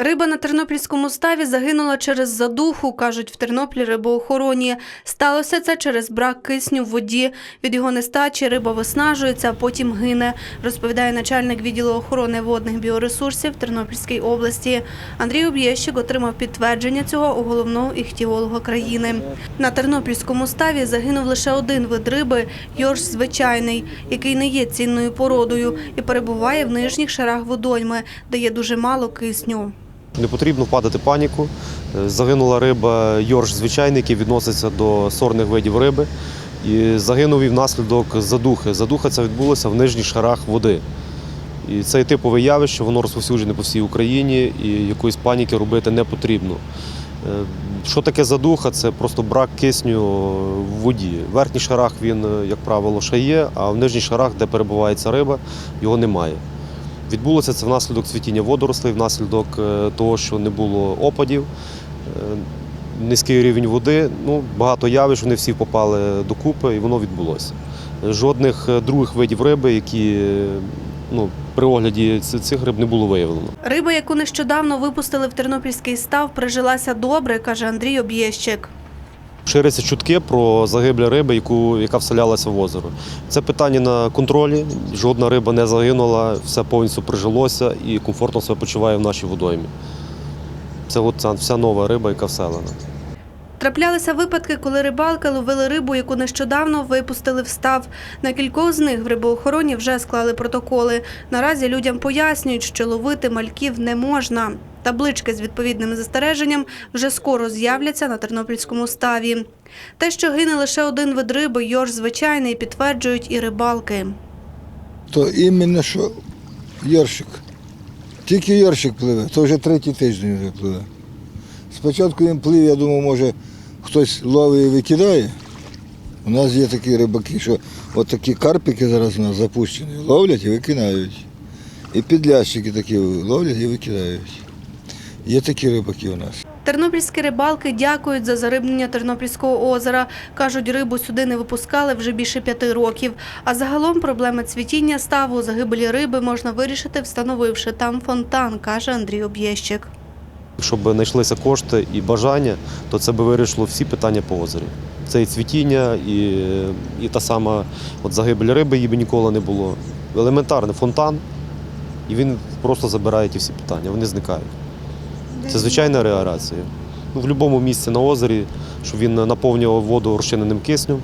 Риба на тернопільському ставі загинула через задуху, кажуть в Тернополі рибоохороні. Сталося це через брак кисню в воді. Від його нестачі риба виснажується, а потім гине, розповідає начальник відділу охорони водних біоресурсів Тернопільської області. Андрій Об'єщик отримав підтвердження цього у головного іхтіолога країни. На тернопільському ставі загинув лише один вид риби – йорш звичайний, який не є цінною породою і перебуває в нижніх шарах водойми, де є дуже мало кисню. Не потрібно впадати паніку. Е, Загинула риба йорш звичайний, який відноситься до сорних видів риби. І загинув і внаслідок задухи. Задуха ця відбулася в нижніх шарах води. І це типове явище, воно розповсюджене по всій Україні і якоїсь паніки робити не потрібно. Е, Що таке задуха? Це просто брак кисню в воді. В верхніх шарах він, е, як правило, ще є, а в нижніх шарах, де перебуває ця риба, його немає. Відбулося це внаслідок цвітіння водорослей, внаслідок е, того, що не було опадів, е, низький рівень води. Ну, багато явищ, вони всі попали докупи і воно відбулося. Жодних е, других видів риби, які ну, при огляді цих риб не було виявлено. Риба, яку нещодавно випустили в тернопільський став, прижилася добре, каже Андрій Об'єщик. Ширяться чутки про загиблі риби, яку, яка вселялася в озеро. Це питання на контролі. Жодна риба не загинула, все повністю прижилося і комфортно себе почуває в нашій водоймі. Це от вся нова риба, яка вселена. Траплялися випадки, коли рибалки ловили рибу, яку нещодавно випустили в став. На кількох з них в рибоохороні вже склали протоколи. Наразі людям пояснюють, що ловити мальків не можна. Таблички з відповідним застереженням вже скоро з'являться на тернопільському ставі. Те, що гине лише один вид риби, йорш звичайний, підтверджують і рибалки. То іменно що Йоршик. Тільки Йоршик пливе, то вже третій тиждень вже пливе. Спочатку він плив, я думав, може хтось ловить і викидає. У нас є такі рибаки, що от такі карпики зараз у нас запущені, ловлять і викидають. І підлящики такі ловлять і викидають. Є такі рибаки у нас. Тернопільські рибалки дякують за зарибнення Тернопільського озера. Кажуть, рибу сюди не випускали вже більше п'яти років. А загалом проблеми цвітіння ставу, загибелі риби можна вирішити, встановивши там фонтан, каже Андрій Об'єщик. Якщо б знайшлися кошти і бажання, то це би вирішило всі питання по озері. Це і цвітіння, і, і та сама от загибель риби її б ніколи не було. Елементарний фонтан, і він просто забирає ті всі питання, вони зникають. Це звичайна реагація. Ну, в будь-якому місці на озері, щоб він наповнював воду розчиненим киснем,